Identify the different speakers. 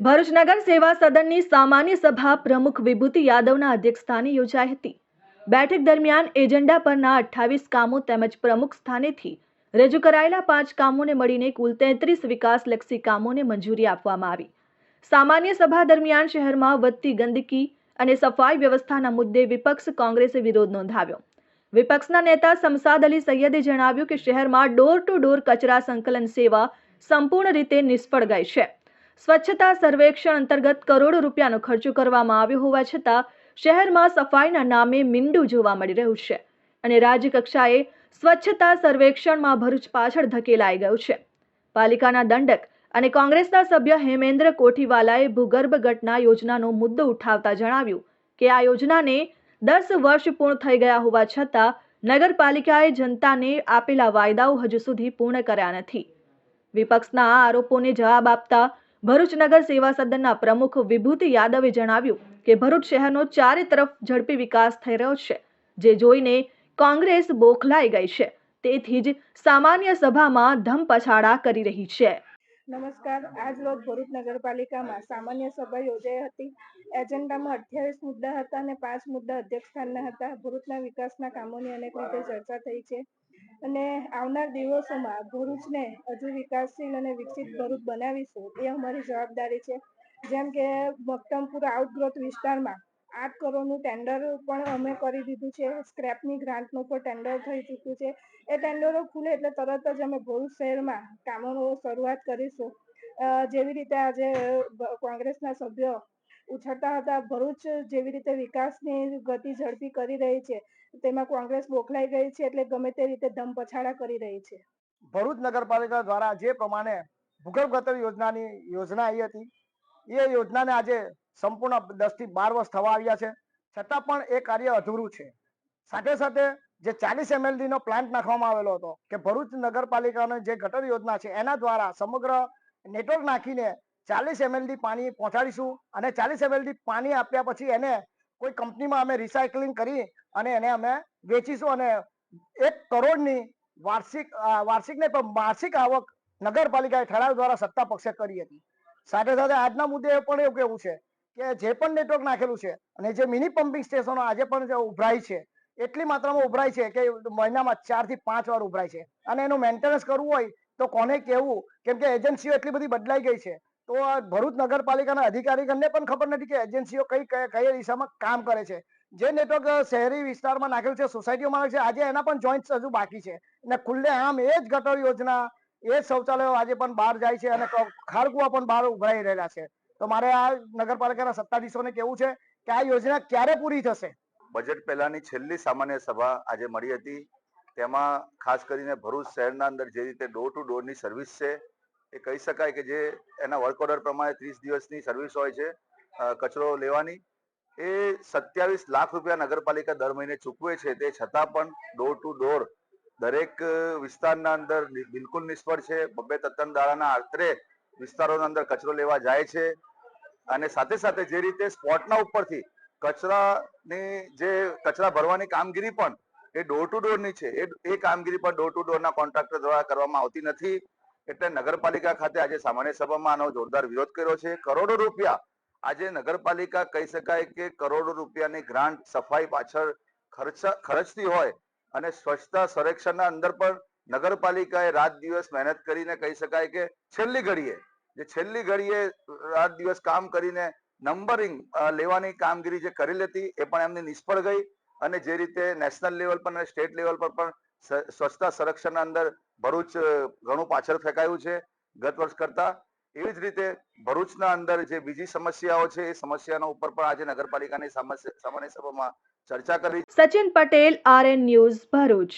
Speaker 1: ભરૂચ નગર સેવા સદનની સામાન્ય સભા પ્રમુખ વિભૂતિ યાદવના અધ્યક્ષસ્થાને યોજાઈ હતી. બેઠક દરમિયાન એજન્ડા પરના અઠ્ઠાવીસ કામો તેમજ પ્રમુખ સ્થાનેથી રજૂ કરાયેલા પાંચ કામોને મળીને કુલ તેત્રીસ વિકાસલક્ષી કામોને મંજૂરી આપવામાં આવી. સામાન્ય સભા દરમિયાન શહેરમાં વધતી ગંદકી અને સફાઈ વ્યવસ્થાના મુદ્દે વિપક્ષ કોંગ્રેસે વિરોધ નોંધાવ્યો. વિપક્ષના નેતા સમસાદ અલી સૈયદે જણાવ્યું કે શહેરમાં ડોર ટુ ડોર કચરા સંકલન સેવા સંપૂર્ણ રીતે નિષ્ફળ ગઈ છે. સ્વચ્છતા સર્વેક્ષણ અંતર્ગત કરોડો રૂપિયાનો ખર્ચો કરવામાં આવ્યો હોવા છતાં શહેરમાં સફાઈના નામે મીંડું જોવા મળી રહ્યું છે અને રાજ્યકક્ષાએ સ્વચ્છતા સર્વેક્ષણમાં ભરૂચ પાછળ ધકેલાઈ ગયું છે. પાલિકાના દંડક અને કોંગ્રેસના સભ્ય હેમેન્દ્ર કોઠીવાલાએ ભૂગર્ભ ઘટના યોજનાનો મુદ્દો ઉઠાવતા જણાવ્યું કે આ યોજનાને દસ વર્ષ પૂર્ણ થઈ ગયા હોવા છતાં નગરપાલિકાએ જનતાને આપેલા વાયદાઓ હજુ સુધી પૂર્ણ કર્યા નથી. વિપક્ષના આ આરોપોને જવાબ આપતા ભરૂચ નગર સેવા સદનના પ્રમુખ વિભૂતિ યાદવે જણાવ્યું કે ભરૂચ શહેરનો ચારે તરફ ઝડપી વિકાસ થઈ રહ્યો છે, જે જોઈને કોંગ્રેસ બોખલાઈ ગઈ છે. તેથી જ સામાન્ય સભામાં ધમપછાડા કરી રહી છે.
Speaker 2: નમસ્કાર. આજ રોજ ભરૂચ નગરપાલિકામાં સામાન્ય સભા યોજાઈ હતી. એજન્ડામાં અઠ્યાવીસ મુદ્દા હતા અને પાંચ મુદ્દા અધ્યક્ષસ્થાનના હતા. ભરૂચના વિકાસના કામોની અનેક રીતે ચર્ચા થઈ છે. અને આવનાર દિવસોમાં ભરૂચને હજુ વિકાસશીલ અને વિકસિત ભરૂચ બનાવીશું એ અમારી જવાબદારી છે. જેમ કે મક્તમપુર આઉટગ્રોથ વિસ્તારમાં આઠ કરોડનું ટેન્ડર પણ અમે કરી દીધું છે. સ્ક્રેપની ગ્રાન્ટનું પણ ટેન્ડર થઈ ચૂક્યું છે. એ ટેન્ડરો ખુલે એટલે તરત જ અમે ભરૂચ શહેરમાં કામોનો શરૂઆત કરીશું. જેવી રીતે આજે કોંગ્રેસના સભ્યો ઉછળતા હતા, ભરૂચ જેવી રીતે વિકાસની ગતિ ઝડપી કરી રહી છે. તેમાં કોંગ્રેસ બોખલાઈ ગઈ છે એટલે ગમે તે રીતે ધમપછાડા કરી રહી છે.
Speaker 3: ભરૂચ નગરપાલિકા દ્વારા જે પ્રમાણે ભૂગર્ભ ગટર યોજનાની યોજના આવી હતી, એ યોજનાને આજે સંપૂર્ણ દસથી બાર વર્ષ થવા આવ્યા છે. છતાં પણ એ કાર્ય અધૂરું છે. સાથે સાથે જે ચાલીસ એમએલડી નો પ્લાન્ટ નાખવામાં આવેલો હતો કે ભરૂચ નગરપાલિકાની જે ગટર યોજના છે એના દ્વારા સમગ્ર નેટવર્ક નાખીને ચાલીસ એમએલડી પાણી પહોંચાડીશું અને ચાલીસ એમએલડી પાણી આપ્યા પછી એને કોઈ કંપનીમાં અમે રિસાયકલિંગ કરી અને એને અમે વેચીશું અને એક કરોડની વાર્ષિક વાર્ષિક નહીં પણ માસિક આવક નગરપાલિકાએ ઠરાવ દ્વારા સત્તા પક્ષે કરી હતી. સાથે સાથે આજના મુદ્દે પણ એવું કેવું છે કે જે પણ નેટવર્ક નાખેલું છે અને જે મિની પમ્પિંગ સ્ટેશનો આજે પણ ઉભરાય છે, એટલી માત્રામાં ઉભરાય છે કે મહિનામાં ચારથી પાંચ વાર ઉભરાય છે. અને એનું મેન્ટેનન્સ કરવું હોય તો કોને કેવું કેમ કે એજન્સીઓ એટલી બધી બદલાઈ ગઈ છે. તો આ ભરૂચ નગરપાલિકાના અધિકારીગણને પણ ખબર નથી કે એજન્સીઓ કઈ કઈ દિશામાં કામ કરે છે. જે નેટવર્ક શહેરી વિસ્તારમાં નાખેલું છે, સોસાયટીઓમાં નાખેલું છે, આજે એના પણ જોઈન્ટ હજુ બાકી છે. અને ખુલ્લે આમ એ જ ગટર યોજના, એ જ શૌચાલયો આજે પણ બહાર જાય છે અને ખારકુવા પણ બહાર ઉભરાઈ રહેલા છે. તો મારે આ નગરપાલિકાના સત્તાધીશોને કેવું છે કે આ યોજના ક્યારે પૂરી થશે?
Speaker 4: બજેટ પહેલાની છેલ્લી સામાન્ય સભા આજે મળી હતી. તેમાં ખાસ કરીને ભરૂચ શહેરના અંદર જે રીતે ડોર ટુ ડોરની સર્વિસ છે, એ કહી શકાય કે જે એના વર્ક ઓર્ડર પ્રમાણે ત્રીસ દિવસની સર્વિસ હોય છે કચરો લેવાની. એ સત્યાવીસ લાખ રૂપિયા નગરપાલિકા દર મહિને ચૂકવે છે, તે છતાં પણ ડોર ટુ ડોર દરેક વિસ્તારના અંદર બિલકુલ નિષ્ફળ છે. બબ્બે તત્તન દાડાના આશરે વિસ્તારોના અંદર કચરો લેવા જાય છે. અને સાથે સાથે જે રીતે સ્પોટના ઉપરથી કચરાની જે કચરા ભરવાની કામગીરી પણ એ ડોર ટુ ડોરની છે. એ એ કામગીરી પણ ડોર ટુ ડોર ના કોન્ટ્રાક્ટર દ્વારા કરવામાં આવતી નથી. એટલે નગરપાલિકા ખાતે આજે સામાન્ય સભામાં આનો જોરદાર વિરોધ કર્યો છે. કરોડો રૂપિયા આજે નગરપાલિકા કહી શકાય કે કરોડો રૂપિયાની ગ્રાન્ટ સફાઈ પાછળ ખર્ચ ખર્ચતી હોય અને સ્વચ્છતા સંરક્ષણના અંદર પણ નગરપાલિકાએ રાત દિવસ મહેનત કરીને કહી શકાય કે છેલ્લી ઘડીએ જે છેલ્લી ઘડીએ રાત દિવસ કામ કરીને નંબરિંગ લેવાની કામગીરી જે કરી લેતી એ પણ એમની નિષ્ફળ ગઈ અને જે રીતે નેશનલ લેવલ પર અને સ્ટેટ લેવલ પર પણ સ્વચ્છતા સંરક્ષણના અંદર ભરૂચ ઘણું પાછળ ફેંકાયું છે ગત વર્ષ કરતા. એવી જ રીતે ભરૂચના અંદર જે બીજી સમસ્યાઓ છે, એ સમસ્યાનો ઉપર પણ આજે નગરપાલિકાની સામાન્ય સભામાં ચર્ચા કરી.
Speaker 1: Sachin Patel, RN news Bharuch.